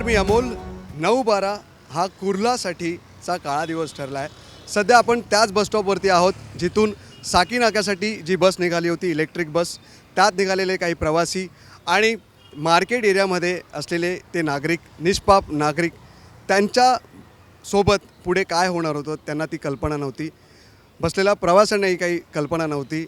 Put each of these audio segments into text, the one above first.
नमस्कार मी अमोल. नऊ बारा हा कुर्लासाठीचा काळा दिवस ठरला आहे सध्या आपण त्याच बसस्टॉपवरती आहोत जिथून साकी नाक्यासाठी जी बस निघाली होती इलेक्ट्रिक बस त्यात निघालेले काही प्रवासी आणि मार्केट एरियामध्ये असलेले ते नागरिक निष्पाप नागरिक त्यांच्यासोबत पुढे काय होणार होतं त्यांना ती कल्पना नव्हती. बसलेल्या प्रवाशांनाही काही कल्पना नव्हती.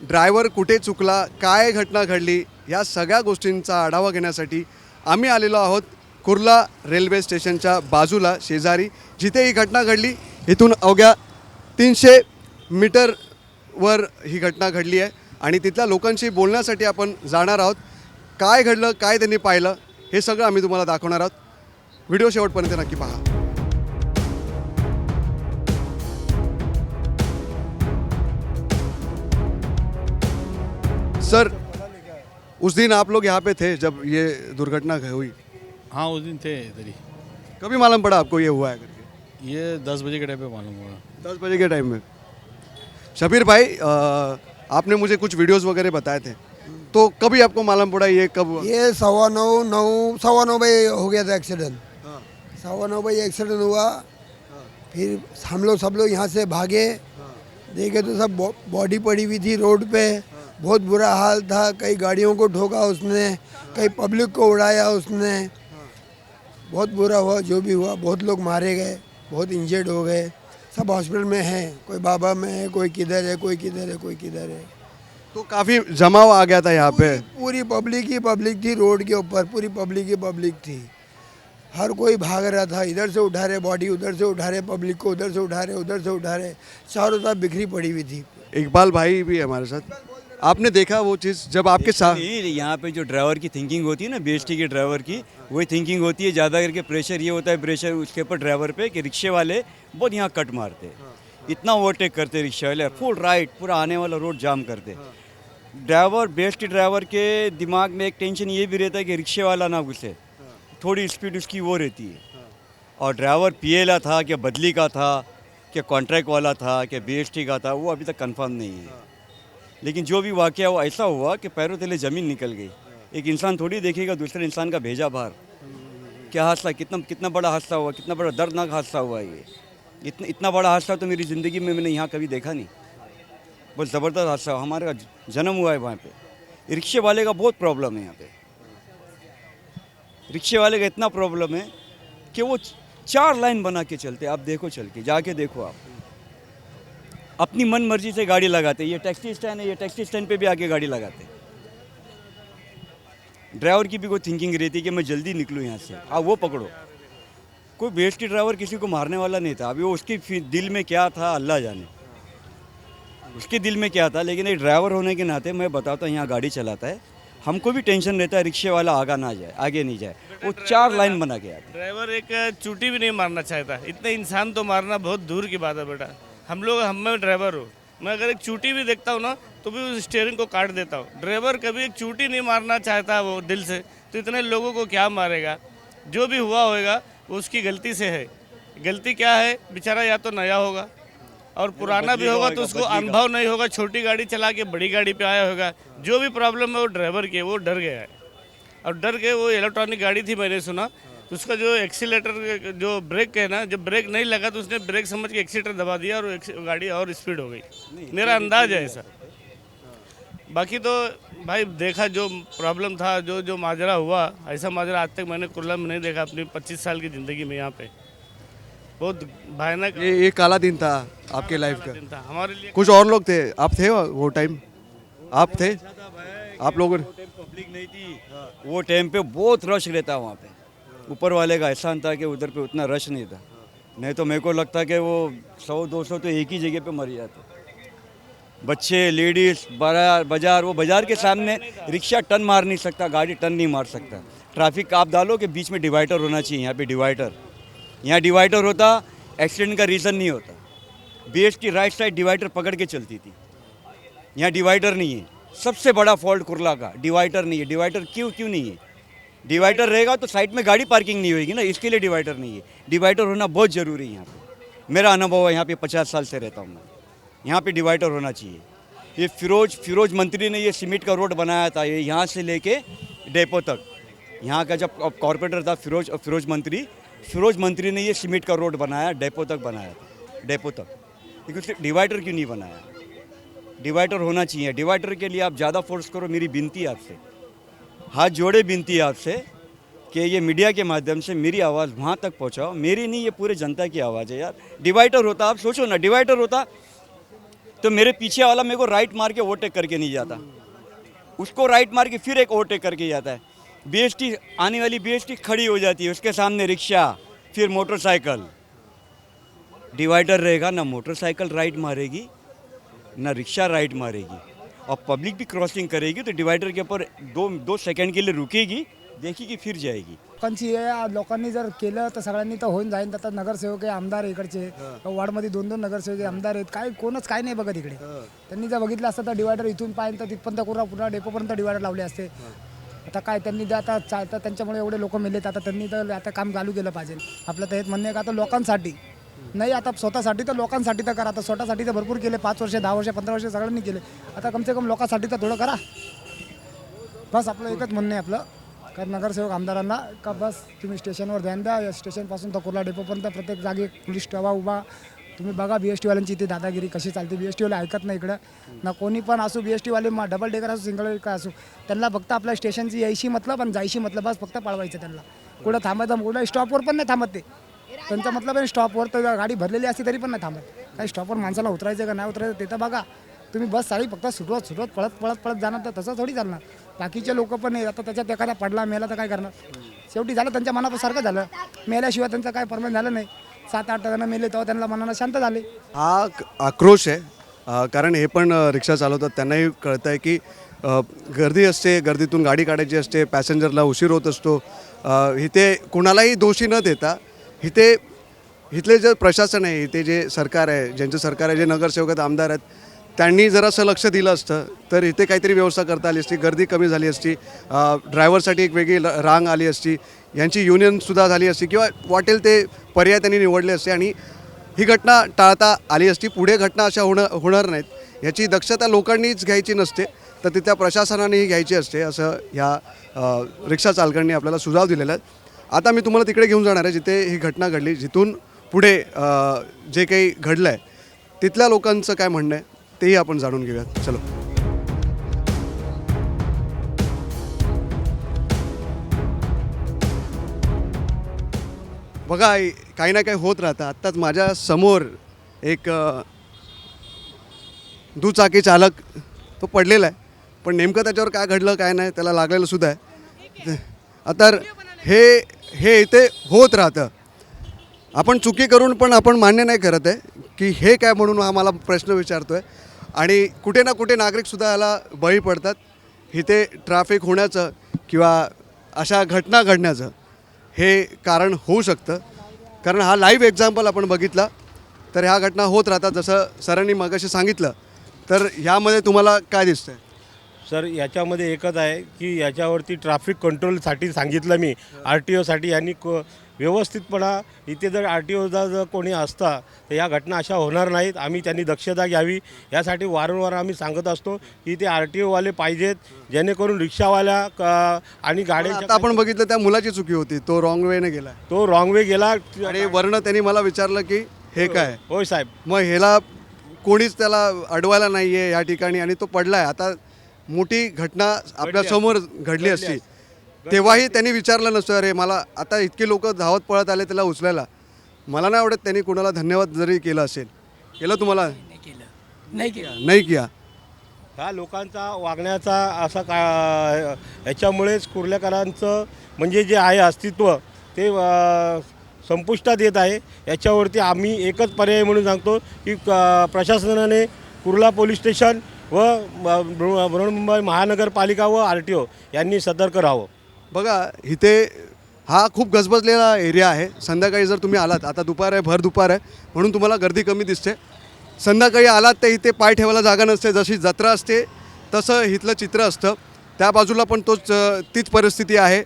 ड्रायव्हर कुठे चुकला काय घटना घडली या सगळ्या गोष्टींचा आढावा घेण्यासाठी आम्ही आलेलो आहोत. कुर्ला रेल्वे स्टेशनच्या बाजूला शेजारी जिथे ही घटना घडली इथून अवघ्या तीनशे मीटरवर ही घटना घडली आहे. आणि तिथल्या लोकांशी बोलण्यासाठी आपण जाणार आहोत. काय घडलं काय त्यांनी पाहिलं हे सगळं आम्ही तुम्हाला दाखवणार आहोत. व्हिडिओ शेवटपर्यंत नक्की पहा. सर उस दिन आप लोग यहाँ पे थे जब ये दुर्घटना हुई? हाँ उस दिन थे इधर ही। कभी मालूम पड़ा आपको ये हुआ है करके? ये दस बजे के टाइम पे मालूम हुआ। दस बजे के टाइम में। शबीर भाई अ, आपने मुझे कुछ वीडियोस वगैरह बताए थे। तो कभी आपको मालूम पड़ा ये कब हुआ? ये सवा नौ नौ सवा नौ बजे हो गया था एक्सीडेंट हाँ, सवा नौ बजे एक्सीडेंट हुआ। फिर हम लोग सब लोग यहाँ से भागे। देखे तो सब बॉडी पड़ी हुई थी रोड पे। बहुत बुरा हाल था। कई गाड़ियों को ठोका उसने। कई पब्लिक को उड़ाया उसने। बहुत बुरा हुआ जो भी हुआ बहुत लोग मारे गए बहुत इंजर्ड हो गए। सब हॉस्पिटल में हैं कोई बाबा में है कोई किधर है कोई किधर है कोई किधर है। तो काफ़ी जमाव आ गया था यहाँ पे। पूरी पब्लिक ही पब्लिक थी रोड के ऊपर पूरी पब्लिक ही पब्लिक थी। हर कोई भाग रहा था इधर से उठा रहे बॉडी उधर से उठा रहे पब्लिक को उधर से उठा रहे उधर से उठा रहे चारों तरफ़ बिखरी पड़ी हुई थी। इकबाल भाई भी हमारे साथ। आपने देखा वो चीज़ जब आपके साथ नहीं यहाँ पे जो ड्राइवर की थिंकिंग होती है ना बीएसटी के ड्राइवर की वही थिंकिंग होती है ज़्यादा करके प्रेशर ये होता है प्रेशर उसके ऊपर ड्राइवर पे कि रिक्शे वाले बहुत यहाँ कट मारते हैं। इतना ओवरटेक करते रिक्शे वाले फुल राइट पूरा आने वाला रोड जाम करते ड्राइवर बेस्ट ड्राइवर के दिमाग में एक टेंशन ये भी रहता है कि रिक्शे वाला ना घुसे। थोड़ी स्पीड उसकी वो रहती है। और ड्राइवर पीएला था कि बदली का था कि कॉन्ट्रैक्ट वाला था कि बीएसटी का था वो अभी तक कंफर्म नहीं है। लेकिन जो भी वाक़ वो ऐसा हुआ कि पैरों तले ज़मीन निकल गई। एक इंसान थोड़ी देखेगा, दूसरे इंसान का भेजा बाहर क्या हादसा, कितना कितना बड़ा हादसा हुआ, कितना बड़ा दर्दनाक हादसा हुआ ये। इतना इतना बड़ा हादसा तो मेरी ज़िंदगी में मैंने यहाँ कभी देखा नहीं। बहुत ज़बरदस्त हादसा हुआ, हमारे जन्म हुआ है वहाँ पे। रिक्शे वाले का बहुत प्रॉब्लम है यहाँ पे। रिक्शे वाले का इतना प्रॉब्लम है कि वो चार लाइन बना के चलते आप देखो चल के, जाके देखो आप। अपनी मन मर्ज़ी से गाड़ी लगाते ये टैक्सी स्टैंड है ये टैक्सी स्टैंड पे भी आके गाड़ी लगाते ड्राइवर की भी कोई थिंकिंग रहती है कि मैं जल्दी निकलूँ यहाँ से। हाँ वो पकड़ो। कोई बेस्टी ड्राइवर किसी को मारने वाला नहीं था। अभी वो उसके दिल में क्या था अल्लाह जाने। उसके दिल में क्या था लेकिन एक ड्राइवर होने के नाते मैं बताता हूँ यहाँ गाड़ी चलाता है। हमको भी टेंशन रहता है रिक्शे वाला आगा ना जाए आगे नहीं जाए। वो चार लाइन बना के आता ड्राइवर एक चूटी भी नहीं मारना चाहता। इतने इंसान तो मारना बहुत दूर की बात है बेटा। हम लोग हम मैं ड्राइवर हूँ। मैं अगर एक चूटी भी देखता हूँ ना तो भी उस स्टेयरिंग को काट देता हूँ। ड्राइवर कभी एक चूटी नहीं मारना चाहता वो दिल से तो इतने लोगों को क्या मारेगा? जो भी हुआ होगा वो उसकी गलती से है। गलती क्या है? बेचारा या तो नया होगा और पुराना भी होगा तो उसको अनुभव नहीं होगा छोटी गाड़ी चला के बड़ी गाड़ी पे आया होगा। जो भी प्रॉब्लम है वो ड्राइवर की है वो डर गया है। और डर के वो इलेक्ट्रॉनिक गाड़ी थी मैंने सुना तो उसका जो एक्सीटर जो ब्रेक है ना जब ब्रेक नहीं लगा तो उसने ब्रेक समझ के एक्सीटर दबा दिया और गाड़ी और स्पीड हो गई। मेरा अंदाज है ऐसा। बाकी तो भाई देखा जो प्रॉब्लम था जो जो माजरा हुआ ऐसा माजरा आज तक मैंने कुल्ला में नहीं देखा अपनी 25 साल की ज़िंदगी में यहाँ पे। बहुत भयानक ये ये काला दिन था आपके लाइफ का। दिन था। हमारे लिए कुछ और लोग थे? आप थे वो टाइम आप थे? आप लोगों ने पब्लिक नहीं थी। वो टाइम पे बहुत रश रहता वहाँ पे। ऊपर वाले का एहसान था कि उधर पे उतना रश नहीं था। नहीं तो मेरे को लगता कि वो सौ, दो सौ तो एक ही जगह पे मर जाते। बच्चे लेडीज़ बाज़ार बाज़ार, वो बाज़ार के सामने रिक्शा टन मार नहीं सकता, गाड़ी टन नहीं मार सकता। ट्रैफ़िक आप डालो कि बीच में डिवाइडर होना चाहिए, यहाँ पे डिवाइडर। यहाँ डिवाइडर होता एक्सीडेंट का रीज़न नहीं होता। बी की राइट साइड डिवाइडर पकड़ के चलती थी। यहाँ डिवाइडर नहीं है। सबसे बड़ा फॉल्ट कुरला का, डिवाइडर नहीं है। डिवाइडर क्यों क्यों नहीं है? डिवाइडर रहेगा तो साइड में गाड़ी पार्किंग नहीं होगी ना, इसके लिए डिवाइडर नहीं है। डिवाइडर होना बहुत ज़रूरी है यहाँ पे। मेरा अनुभव है, यहाँ पे पचास साल से रहता हूँ मैं। यहाँ पे डिवाइडर होना चाहिए। ये फिरोज फिरोज मंत्री ने ये सीमेंट का रोड बनाया था, ये यहाँ से लेके डेपो तक। यहाँ का जब कॉरपोरेटर था फिरोज फिरोज मंत्री फिरोज मंत्री ने ये सीमेंट का रोड बनाया, डेपो तक बनाया था। डेपो तक। लेकिन उसके डिवाइडर क्यों नहीं बनाया? डिवाइडर होना चाहिए। डिवाइडर के लिए आप ज़्यादा फोर्स करो, मेरी विनती है आपसे। हाथ जोड़े विनती है आपसे कि ये मीडिया के माध्यम से मेरी आवाज़ वहाँ तक पहुँचाओ। मेरी नहीं, ये पूरे जनता की आवाज़ है यार। डिवाइडर होता, आप सोचो ना, डिवाइडर होता तो मेरे पीछे वाला मेरे को राइट मार के ओवरटेक करके नहीं जाता। उसको राइट मार के फिर एक ओवरटेक करके जाता है। बीएसटी आने वाली बीएसटी खड़ी हो जाती है, उसके सामने रिक्शा, फिर मोटरसाइकिल डिवाइडर रहेगा, ना मोटरसाइकिल राइट मारेगी, ना रिक्शा राइट मारेगी। और पब्लिक भी क्रॉसिंग करेगी तो डिवाइडर के ऊपर दो दो सेकंड के लिए रुकेगी देखेगी फिर जाएगी। लोकांची लोकांनी जर केलं तर सगळ्यांनी तर होऊन जाईन. आता नगरसेवक आहे आमदार इकडचे. वार्डमध्ये दोन दोन नगरसेवक आमदार आहेत. काय कोणच काय नाही बघत इकडे. त्यांनी जर बघितलं असतं तर डिवायडर इथून पाहिजे तर तिथपर्यंत पुन्हा पुन्हा डेपोपर्यंत डिवायडर लावले असते. आता काय त्यांनी जे आता चा- आता त्यांच्यामुळे एवढे लोक मेलेत. आता त्यांनी तर आता काम चालू केलं पाहिजे. आपलं तर हेच म्हणणं आहे का आता लोकांसाठी. नाही आता स्वतःसाठी तर लोकांसाठी तर करा. आता स्वतःसाठी तर भरपूर केले. पाच वर्ष दहा वर्ष पंधरा वर्ष सगळ्यांनी केले. आता कमसे कम लोकांसाठी तर थोडं करा. बस आपलं एकच म्हणणं आहे आपलं. का नगरसेवक आमदारांना का बस तुम्ही स्टेशनवर ध्यान द्या या स्टेशनपासून तर कुर्ला डेपोपर्यंत प्रत्येक जागी पोलीस ठेवा उभा. तुम्ही बघा बी एस टीवाल्यांची इथे दादागिरी कशी चालते. बी एस टीवाले ऐकत नाही इकडं. ना कोणी पण असू बी एस टीवाले मग डबल डेकर असो सिंगल डेकर असो त्यांना फक्त आपल्या स्टेशनची यायशी मतलब आणि जायशी मतलब. बस फक्त पाळवायचं त्यांना. कुठं थांबायचं कुठं स्टॉपवर पण नाही थांबत ते. त्यांचा मतलब आहे स्टॉपवर तर गाडी भरलेली असते तरी पण नाही थांबत. काही स्टॉपवर माणसाला उतरायचं का नाही उतरायचं ते तर बघा. तुम्ही बस साडी फक्त सुटवत सुटवत पळत पळत पळत जाणार तर तसं थोडी चालणार. बाकीचे लोक पण आहे आता त्याच्यात एखादा पडला मेला तर काय करणार? शेवटी झालं त्यांच्या मनासारखं झालं. मेल्याशिवाय त्यांचं काय परमनंट झालं नाही. सात आठ जण मेले तेव्हा त्यांना मनानं शांत झाले. हा आक्रोश आहे. कारण हे पण रिक्षा चालवतात. त्यांनाही कळतं आहे की गर्दी असते. गर्दीतून गाडी काढायची असते. पॅसेंजरला उशीर होत असतो. इथे कुणालाही दोषी न देता इथे इथले जे प्रशासन आहे इथे जे सरकार आहे ज्यांचं सरकार आहे जे नगरसेवक आहेत आमदार आहेत त्यांनी जरासं लक्ष दिलं असतं तर इथे काहीतरी व्यवस्था करता आली असती गर्दी कमी झाली असती ड्रायव्हरसाठी एक वेगळी ल- रांग आली असती यांची युनियनसुद्धा झाली असती किंवा वाटेल ते पर्याय त्यांनी निवडले असते आणि ही घटना टाळता आली असती पुढे घटना अशा होणं होणार नाहीत याची दक्षता लोकांनीच घ्यायची नसते तर तिथल्या प्रशासनानेही घ्यायची असते असं ह्या रिक्षा चालकांनी आपल्याला सुझाव दिलेला आहे. आता मी तुम्हाला तिकडे घेऊन जाणार आहे जिथे ही घटना घडली जिथून पुढे जे काही घडलं आहे तिथल्या लोकांचं काय म्हणणं आहे तेही आपण जाणून घेऊयात. चलो. बघा काही ना काही होत राहतं. आत्ताच माझ्यासमोर एक दुचाकी चालक तो पडलेला आहे. पण नेमकं त्याच्यावर काय घडलं काय नाही त्याला लागलेलं सुद्धा आहे. आता हे हे इथे होत राहतं. आपण चुकी करून पण आपण मान्य नाही करत आहे की हे काय म्हणून आम्हाला प्रश्न विचारतो आहे आणि कुठे ना कुठे नागरिकसुद्धा याला बळी पडतात. इथे ट्रॅफिक होण्याचं किंवा अशा घटना घडण्याचं हे कारण होऊ शकतं. कारण हा लाईव्ह एक्झाम्पल आपण बघितला तर ह्या घटना होत राहतात. जसं सरांनी मगाशी सांगितलं तर ह्यामध्ये तुम्हाला काय दिसतंय? सर याच्यामध्ये एकच आहे की याच्यावरती ट्रॅफिक कंट्रोलसाठी सांगितलं मी. आर टी ओसाठी यांनी को व्यवस्थितपणा इथे जर आर टी ओचा जर कोणी असता तर या घटना अशा होणार नाहीत. आम्ही त्यांनी दक्षता घ्यावी. यासाठी वारंवार आम्ही सांगत असतो की ते आर टी ओवाले पाहिजेत जेणेकरून रिक्षावाल्या क- आणि आता गाड्यांच्या आपण बघितलं त्या मुलाची चुकी होती. तो रॉंग वेने गेला. तो रॉंग वे गेला. आणि वर्ण त्यांनी मला विचारलं की हे काय? होय साहेब. मग ह्याला कोणीच त्याला अडवायला नाही आहे या ठिकाणी आणि तो पडलाय. आता मोठी घटना आपल्यासमोर घडली असती. तेव्हाही त्यांनी विचारलं नसतं अरे मला आता इतके लोक धावत पळत आले त्याला उचलायला. मला नाही आवडत त्यांनी कुणाला धन्यवाद जरी केलं असेल. केलं तुम्हाला? नाही केलं. नाही किया. ह्या लोकांचा वागण्याचा असा का याच्यामुळेच कुर्लेकरांचं म्हणजे जे आहे अस्तित्व ते संपुष्टात येत आहे. याच्यावरती आम्ही एकच पर्याय म्हणून सांगतो की क- प्रशासनाने कुर्ला पोलीस स्टेशन व ब- बृ- बृहन्मुंबई महानगरपालिका व आर टी ओ यांनी सतर्क राहावं. बघा इथे हा खूप गजबजलेला एरिया आहे. संध्याकाळी जर तुम्ही आलात आता दुपार आहे भर दुपार आहे म्हणून तुम्हाला गर्दी कमी दिसते. संध्याकाळी आलात तर इथे पाय ठेवायला जागा नसते जशी जत्रा असते तसं इथलं चित्र असतं. त्या बाजूला पण तोच तीच परिस्थिती आहे.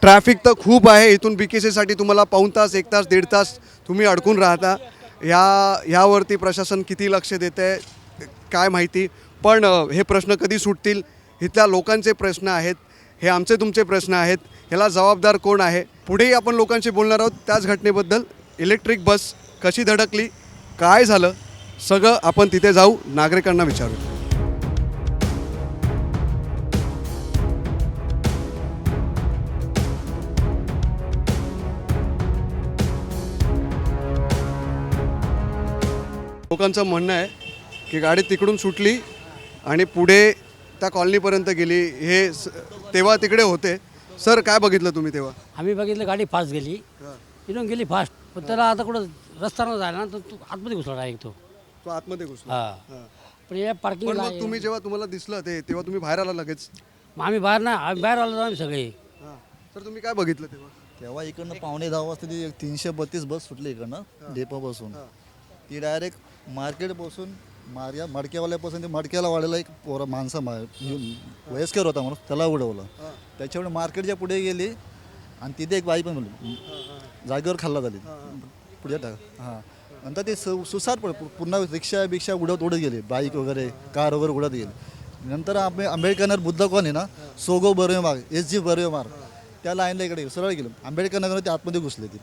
ट्रॅफिक तर खूप आहे इथून बी के सीसाठी तुम्हाला पाऊण तास एक तास दीड तास तुम्ही अडकून राहता. या यावरती प्रशासन किती लक्ष देतं आहे काय माहिती? पण हे प्रश्न कधी सुटतील? इथल्या लोकांचे प्रश्न आहेत हे आमचे तुमचे प्रश्न आहेत ह्याला जबाबदार कोण आहे? पुढेही आपण लोकांशी बोलणार आहोत त्याच घटनेबद्दल. इलेक्ट्रिक बस कशी धडकली? काय झालं? सगळं आपण तिथे जाऊ नागरिकांना विचारू. लोकांचं म्हणणं आहे की गाडी तिकडून सुटली आणि पुढे त्या कॉलनीपर्यंत गेली हे स- तेव्हा तिकडे होते. सर काय बघितलं तुम्ही तेव्हा? आम्ही बघितलं गाडी फास्ट गेली. इथून गेली फास्ट. पण त्याला आता कुठं रस्ता न जायला ना तर तो आतमध्ये घुसला डायरेक्ट तो. तो आतमध्ये घुसला. हा. हा. पण या पण पार्किंगला मग तुम्ही जेव्हा तुम्हाला दिसलं ते तेव्हा तुम्ही बाहेर आला लगेच? आम्ही बाहेर ना आम्ही बाहेर आलो आम्ही सगळे. हा. तर तुम्ही काय बघितलं तेव्हा? तेव्हा इकडनं पावणे दहा वाजता ती तीनशे बत्तीस बस सुटली इकडनं डेपोपासून. ती डायरेक्ट मार्केट बसून मार्या मडक्यावाल्यापासून ते मडक्याला वाढलेला एक पोरा माणसा मा वयस्कर होता म्हणून त्याला उडवलं. त्याच्यामुळे मार्केटच्या पुढे गेली आणि तिथे एक बाई पण बोलली जागेवर खाल्ला झाली पुढे टाक. हां. नंतर ते सु सुसाट पड पुन्हा रिक्षा बिक्षा उडत उडत गेली. बाईक वगैरे कार वगैरे उडत गेली. नंतर आंबे आंबेडकर बुद्ध कॉलनी ना सोगो बर्वे मार्ग एस जी बर्वे मार्ग. त्या लाईनला इकडे गेलो, सरळ गेलो. आंबेडकर नगर ते आतमध्ये घुसले ती.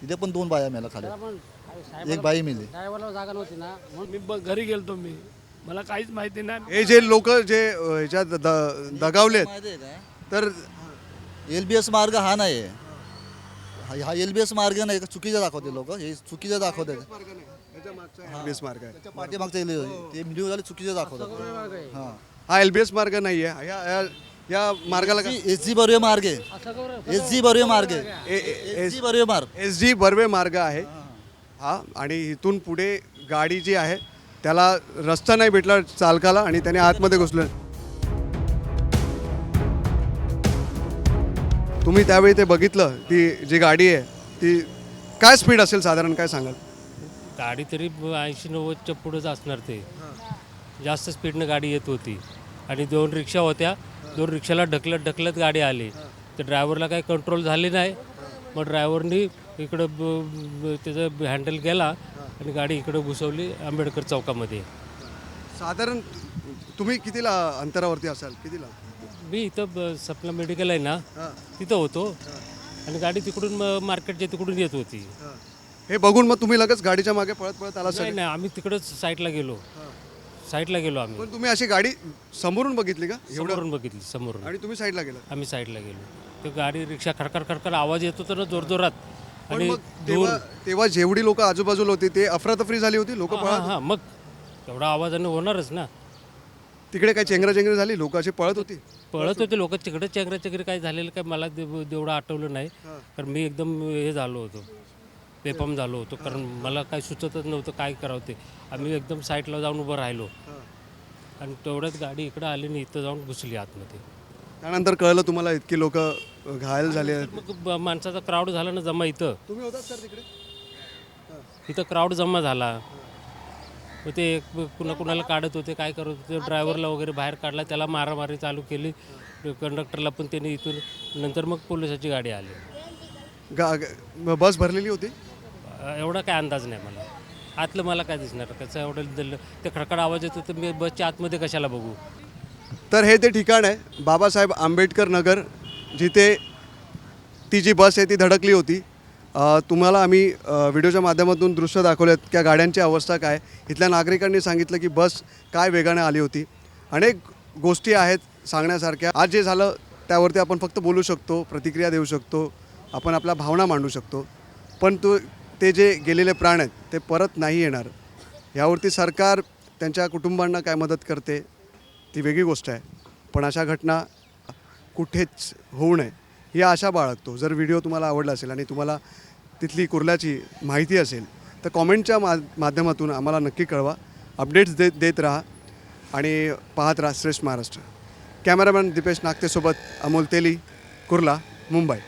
तिथे पण दोन बाया मेला खाली. एक बाई मेली. ड्रायव्हरला जागा नव्हती ना. म्हणून मी ब- घरी गेलतो मी. मला काहीच माहिती नाही. हे जे लोक जे अ, ह्याच्यात द- दगावलेत माहिती आहे का तर एल बी एस मार्ग हा नाही आहे हा- हा एल बी एस मार्ग नाही का चुकीचा दाखवते लोक. हे चुकीचं दाखवते. एलबीएस मार्ग आहे. त्याच्या पाठीमागचं LBS ते व्हिडिओ झाले चुकीचे दाखवतात हां. हा एलबीएस मार्ग नाही आहे या या- या मार्गाला काय एस जी बर्वे मार्ग आहे. असं करू एस जी बर्वे मार्ग आहे. एस जी बर्वे मार्ग. एस जी बर्वे मार्ग आहे. हा आणि इथून पुढे गाडी जी आहे त्याला रस्ता नाही भेटला चालकाला आणि त्याने आतमध्ये घुसलं. तुम्ही त्यावेळी ते बघितलं ती जी गाडी आहे ती काय स्पीड असेल साधारण काय सांगाल? गाडी तरी ऐंशी नव्वदच्या पुढेच असणार ते. जास्त स्पीडनं गाडी येत होती. आणि दोन रिक्षा होत्या. दोन रिक्षाला ढकलत ढकलत गाडी आली. तर ड्रायव्हरला काही कंट्रोल झाले नाही. मग ड्रायव्हरनी इकडं ब- ब- त्याचं हँडल केला आणि गाडी इकडं घुसवली आंबेडकर चौकामध्ये. साधारण तुम्ही कितीला अंतरावरती असाल? कितीला? मी इथं ब- सपना मेडिकल आहे ना हां. तिथं होतो. आणि गाडी तिकडून म- मार्केटच्या तिकडून येत होती. हे. बघून मग तुम्ही लगेच गाडीच्या मागे पळत पळत आला नाही नाही आम्ही तिकडंच साईडला गेलो. साईडला गेलो आम्ही. पण तुम्ही अशी गाडी समोरून बघितली का? एवढं? समोरून बघितली समोरून. आणि तुम्ही साईडला गेला आम्ही साईडला गेलो. ते गाडी रिक्षा खडखड खडखड आवाज येत होता ना जोरजोरात. पण आणि मग दूर तेव्हा तेव्हा जेवढी लोक आजूबाजूला होती ते अफरातफरी झाली होती लोक हां हां मग एवढा आवाजाने होणारच ना. तिकडे काय चेंगराचेंगरी झाली? लोक अशी पळत होती. पळत होते लोक तिकडे चेंगरा चेंगरी काय झालेलं काय मला ते- तेवढं आठवलं नाही. कारण मी एकदम हे झालो होतो बेपम झालो होतो. कारण मला काय सुचतच नव्हतं काय करावं ते. आम्ही एकदम साईडला जाऊन उभं राहिलो. आणि तेवढ्यात गाडी इकडं आली आणि इथं जाऊन घुसली आतमध्ये. त्यानंतर कळलं तुम्हाला इतकी लोक घायल झाले आहेत. मग ब- माणसाचा क्राऊड झाला ना जमा इथं. तुम्ही होतात सर तिकडे? इथं क्राऊड जमा झाला. मग ते कुणा कुणाला काढत होते काय करत होते ड्रायव्हरला वगैरे बाहेर काढला त्याला मारामारी चालू केली. कंडक्टरला पण त्यांनी इथून नंतर मग पोलिसाची गाडी आली. गा ग- बस भरलेली होती? अ, एवढा काय अंदाज नाही मला. आतलं मला काय दिसणार? कसं एवढं दिलं ते खडखड आवाज येतो तर मी बसच्या आतमध्ये कशाला बघू? तर हे ते ठिकाण आहे. बाबासाहेब आंबेडकर नगर जिथे ती जी बस आहे ती धडकली होती. तुम्हाला आम्ही व्हिडिओच्या माध्यमातून दृश्य दाखवलेत त्या गाड्यांची अवस्था काय. इथल्या नागरिकांनी सांगितलं की बस काय वेगाने आली होती. अनेक गोष्टी आहेत सांगण्यासारख्या. आज जे झालं त्यावरती आपण फक्त बोलू शकतो प्रतिक्रिया देऊ शकतो आपण आपल्या भावना मांडू शकतो. पण तो ते जे गेलेले प्राण आहेत ते परत नाही येणार. यावरती सरकार त्यांच्या कुटुंबांना काय मदत करते ती वेगळी गोष्ट आहे. पण अशा घटना कुठेच होऊ नये. ही आशा बाळगतो. जर व्हिडिओ तुम्हाला आवडला असेल आणि तुम्हाला तिथली कुर्ल्याची माहिती असेल तर कॉमेंटच्या मा माध्यमातून आम्हाला नक्की कळवा. अपडेट्स देत देत राहा आणि पाहत राहा श्रेष्ठ महाराष्ट्र. कॅमेरामॅन दिपेश नागतेसोबत अमोल तेली कुर्ला मुंबई.